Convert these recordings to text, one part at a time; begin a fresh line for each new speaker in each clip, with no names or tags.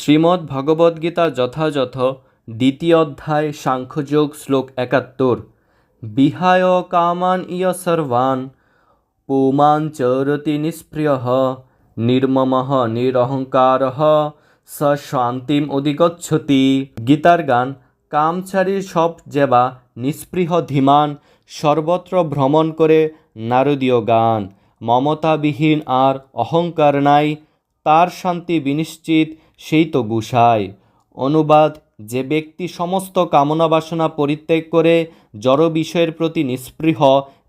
শ্রীমদ্ ভগবদ্গীতা যথাযথ দ্বিতীয় অধ্যায়, সাংখ্যযোগ, শ্লোক একাত্তর। বিহায় কামান ইয় সর্বান পুমাং চরতি নিষ্প্রিয়, নির্মমঃ, নিরহংকার, স শান্তিম অধিগচ্ছতি। গীতার গান কামচারীর সব যেবা নিস্পৃহ ধীমান, সর্বত্র ভ্রমণ করে নারদীয় গান। মমতাবিহীন আর অহংকার নাই, তার শান্তি বিনিশ্চিত সেই তো গুসায় অনুবাদ, যে ব্যক্তি সমস্ত কামনা বাসনা পরিত্যাগ করে জড় বিষয়ের প্রতি নিস্পৃহ,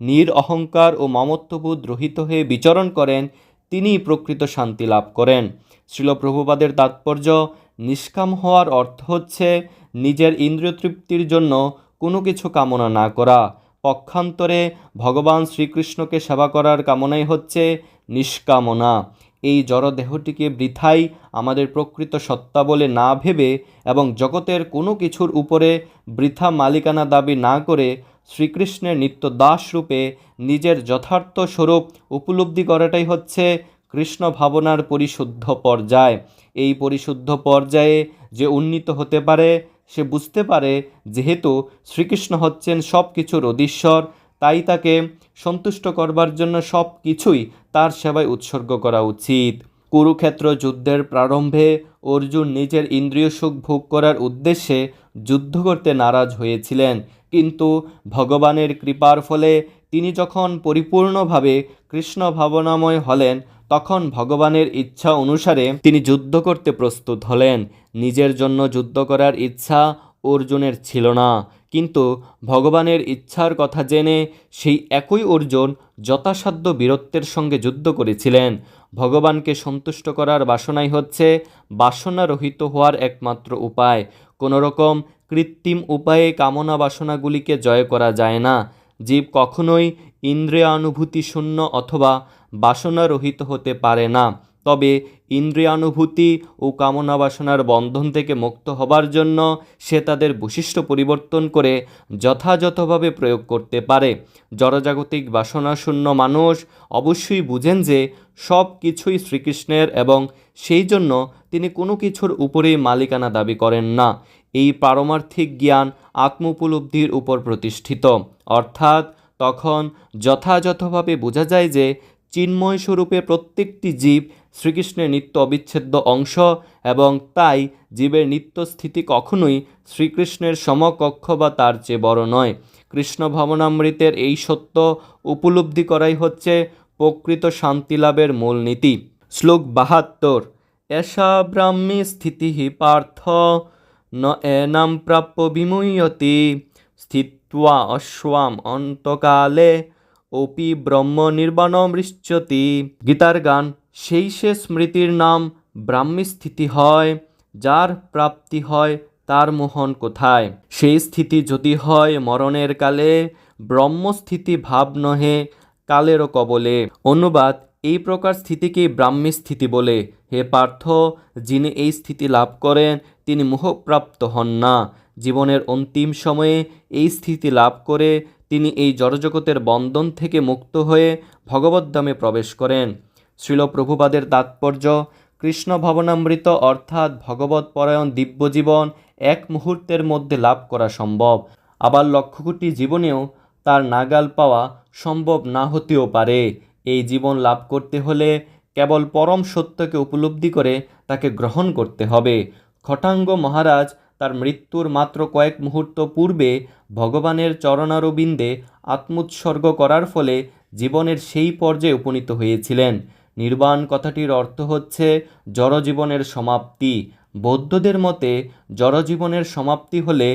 নির অহংকার ও মমত্ববোধ রহিত হয়ে বিচরণ করেন, তিনিই প্রকৃত শান্তি লাভ করেন। শ্রীল প্রভুপাদের তাৎপর্য, নিষ্কাম হওয়ার অর্থ হচ্ছে নিজের ইন্দ্রিয় তৃপ্তির জন্য কোনো কিছু কামনা না করা। পক্ষান্তরে ভগবান শ্রীকৃষ্ণকে সেবা করার কামনাই হচ্ছে নিষ্কামনা। এই জড়দেহটিকে বৃথাই আমাদের প্রকৃত সত্তা বলে না ভেবে এবং জগতের কোনো কিছুর উপরে বৃথা মালিকানা দাবি না করে শ্রীকৃষ্ণের নিত্য দাস রূপে নিজের যথার্থ স্বরূপ উপলব্ধি করাটাই হচ্ছে কৃষ্ণ ভাবনার পরিশুদ্ধ পর্যায়। এই পরিশুদ্ধ পর্যায়ে যে উন্নীত হতে পারে, সে বুঝতে পারে যেহেতু শ্রীকৃষ্ণ হচ্ছেন সব কিছুর অধীশ্বর তাই তাকে সন্তুষ্ট করবার জন্য সব কিছুই তার সেবায় উৎসর্গ করা উচিত। কুরুক্ষেত্র যুদ্ধের প্রারম্ভে অর্জুন নিজের ইন্দ্রিয় সুখ ভোগ করার উদ্দেশ্যে যুদ্ধ করতে নারাজ হয়েছিলেন। কিন্তু ভগবানের কৃপার ফলে তিনি যখন পরিপূর্ণভাবে কৃষ্ণ ভাবনাময় হলেন, তখন ভগবানের ইচ্ছা অনুসারে তিনি যুদ্ধ করতে প্রস্তুত হলেন। নিজের জন্য যুদ্ধ করার ইচ্ছা অর্জুনের ছিল না। কিন্তু ভগবানের ইচ্ছার কথা জেনে সেই একই অর্জুন যথাসাধ্য বীরত্বের সঙ্গে যুদ্ধ করেছিলেন। ভগবানকে সন্তুষ্ট করার বাসনাই হচ্ছে বাসনারহিত হওয়ার একমাত্র উপায়। কোনো রকম কৃত্রিম উপায়ে কামনা বাসনাগুলিকে জয় করা যায় না। জীব কখনোই ইন্দ্রিয়ানুভূতি শূন্য অথবা বাসনারহিত হতে পারে না। তবে ইন্দ্রিয়ানুভূতি ও কামনা বাসনার বন্ধন থেকে মুক্ত হবার জন্য সে তাদের বৈশিষ্ট্য পরিবর্তন করে যথাযথভাবে প্রয়োগ করতে পারে। জড়জাগতিক বাসনাশূন্য মানুষ অবশ্যই বুঝেন যে সব কিছুই শ্রীকৃষ্ণের এবং সেই জন্য তিনি কোনো কিছুর উপরেই মালিকানা দাবি করেন না। এই পারমার্থিক জ্ঞান আত্ম উপলব্ধির উপর প্রতিষ্ঠিত। অর্থাৎ তখন যথাযথভাবে বোঝা যায় যে চিন্ময় স্বরূপে প্রত্যেকটি জীব শ্রীকৃষ্ণের নিত্য অবিচ্ছেদ্য অংশ এবং তাই জীবের নিত্য স্থিতি কখনোই শ্রীকৃষ্ণের সমকক্ষ বা তার চেয়ে বড় নয়। কৃষ্ণ ভবনামৃতের এই সত্য উপলব্ধি করাই হচ্ছে প্রকৃত শান্তি লাভের মূলনীতি শ্লোক বাহাত্তর, এষা ব্রাহ্মী স্থিতি পার্থ, ন এনাম প্রাপ্য বিমুয়তি স্থিত্বা অশ্বাম অন্তকালে অপি ব্রহ্ম নির্বাণমৃচ্যতি গীতার গান, সেই সে স্মৃতির নাম ব্রাহ্মী স্থিতি হয়, যার প্রাপ্তি হয় তার মোহন কোথায়? সেই স্থিতি যদি হয় মরণের কালে, ব্রহ্মস্থিতি ভাব নহে কালেরও কবলে। অনুবাদ, এই প্রকার স্থিতিকেই ব্রাহ্মী স্থিতি বলে। হে পার্থ, যিনি এই স্থিতি লাভ করেন, তিনি মোহপ্রাপ্ত হন না। জীবনের অন্তিম সময়ে এই স্থিতি লাভ করে তিনি এই জড়জগতের বন্ধন থেকে মুক্ত হয়ে ভগবদ্ধামে প্রবেশ করেন। শ্রীল প্রভুপাদের তাৎপর্য কৃষ্ণ ভবনামৃত অর্থাৎ ভগবত পরায়ণ দিব্যজীবন এক মুহূর্তের মধ্যে লাভ করা সম্ভব। আবার লক্ষ কোটি জীবনেও তার নাগাল পাওয়া সম্ভব না হতেও পারে। এই জীবন লাভ করতে হলে কেবল পরম সত্যকে উপলব্ধি করে তাকে গ্রহণ করতে হবে। খটাঙ্গ মহারাজ তার মৃত্যুর মাত্র কয়েক মুহূর্ত পূর্বে ভগবানের চরণারবিন্দে আত্মোৎসর্গ করার ফলে জীবনের সেই পর্যায়ে উপনীত হয়েছিলেন। নির্বাণ কথাটির অর্থ হচ্ছে জড়জীবনের সমাপ্তি। বৌদ্ধদের মতে জড়জীবনের সমাপ্তি হলে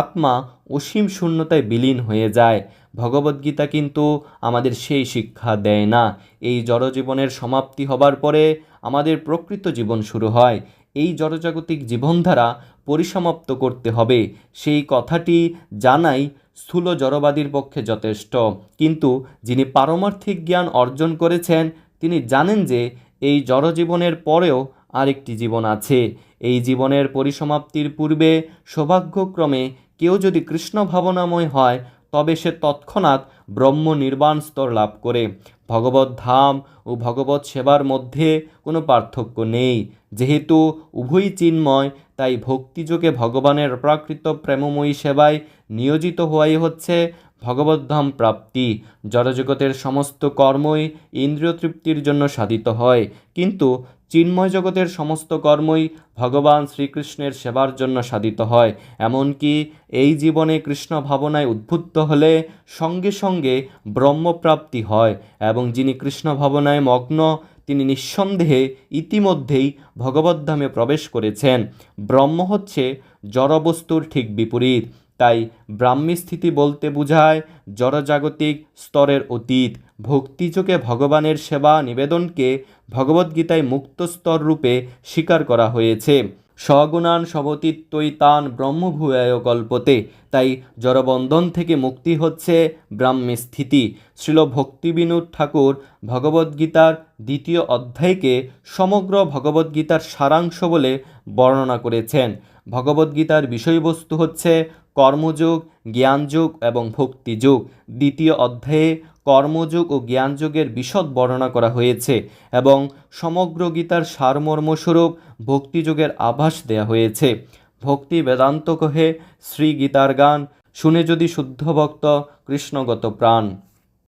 আত্মা অসীম শূন্যতায় বিলীন হয়ে যায়। ভগবদ্গীতা কিন্তু আমাদের সেই শিক্ষা দেয় না। এই জড়জীবনের সমাপ্তি হবার পরে আমাদের প্রকৃত জীবন শুরু হয়। এই জড়জাগতিক জীবনধারা পরিসমাপ্ত করতে হবে। সেই কথাটি জানাই স্থূল জড়বাদীর পক্ষে যথেষ্ট। কিন্তু যিনি পারমার্থিক জ্ঞান অর্জন করেছেন, তিনি জানেন যে এই জড়জীবনের পরেও আরেকটি জীবন আছে। এই জীবনের পরিসমাপ্তির পূর্বে সৌভাগ্যক্রমে কেউ যদি কৃষ্ণ ভাবনাময় হয়, তবে সে তৎক্ষণাৎ ব্রহ্ম নির্বাণ স্তর লাভ করে। ভগবত ধাম ও ভগবত সেবার মধ্যে কোনো পার্থক্য নেই। যেহেতু উভয়ই চিন্ময়, তাই ভক্তিযোগে ভগবানের প্রাকৃত প্রেমময়ী সেবায় নিয়োজিত হওয়াই হচ্ছে ভগবদ্ধাম প্রাপ্তি। জড়জগতের সমস্ত কর্মই ইন্দ্রিয় তৃপ্তির জন্য সাধিত হয়। কিন্তু চিন্ময় জগতের সমস্ত কর্মই ভগবান শ্রীকৃষ্ণের সেবার জন্য সাধিত হয়। এমনকি এই জীবনে কৃষ্ণ ভাবনায় উদ্বুদ্ধ হলে সঙ্গে সঙ্গে ব্রহ্মপ্রাপ্তি হয় এবং যিনি কৃষ্ণ ভাবনায় মগ্ন, তিনি নিঃসন্দেহে ইতিমধ্যেই ভগবদ্ধামে প্রবেশ করেছেন। ব্রহ্ম হচ্ছে জড়বস্তুর ঠিক বিপরীত। তাই ব্রাহ্মী স্থিতি বলতে বোঝায় জড়জাগতিক স্তরের অতীত। ভক্তিযোগে ভগবানের সেবা নিবেদনকে ভগবদ্গীতায় মুক্ত স্তর রূপে স্বীকার করা হয়েছে। স্বগুণান সবতীত্বই তান ব্রহ্মভূয়ায় কল্পতে। তাই জড়বন্ধন থেকে মুক্তি হচ্ছে ব্রাহ্মী স্থিতি শ্রীল ভক্তিবিনোদ ঠাকুর ভগবদ্গীতার দ্বিতীয় অধ্যায়কে সমগ্র ভগবদ্গীতার সারাংশ বলে বর্ণনা করেছেন। ভগবদ্গীতার বিষয়বস্তু হচ্ছে কর্মযোগ, জ্ঞানযোগ এবং ভক্তিযোগ। দ্বিতীয় অধ্যায়ে কর্মযোগ ও জ্ঞানযোগের বিশদ বর্ণনা করা হয়েছে এবং সমগ্র গীতার সারমর্মস্বরূপ ভক্তিযোগের আভাস দেয়া হয়েছে। ভক্তি বেদান্ত কহে শ্রী গীতার গান, শুনে যদি শুদ্ধ ভক্ত কৃষ্ণগত প্রাণ।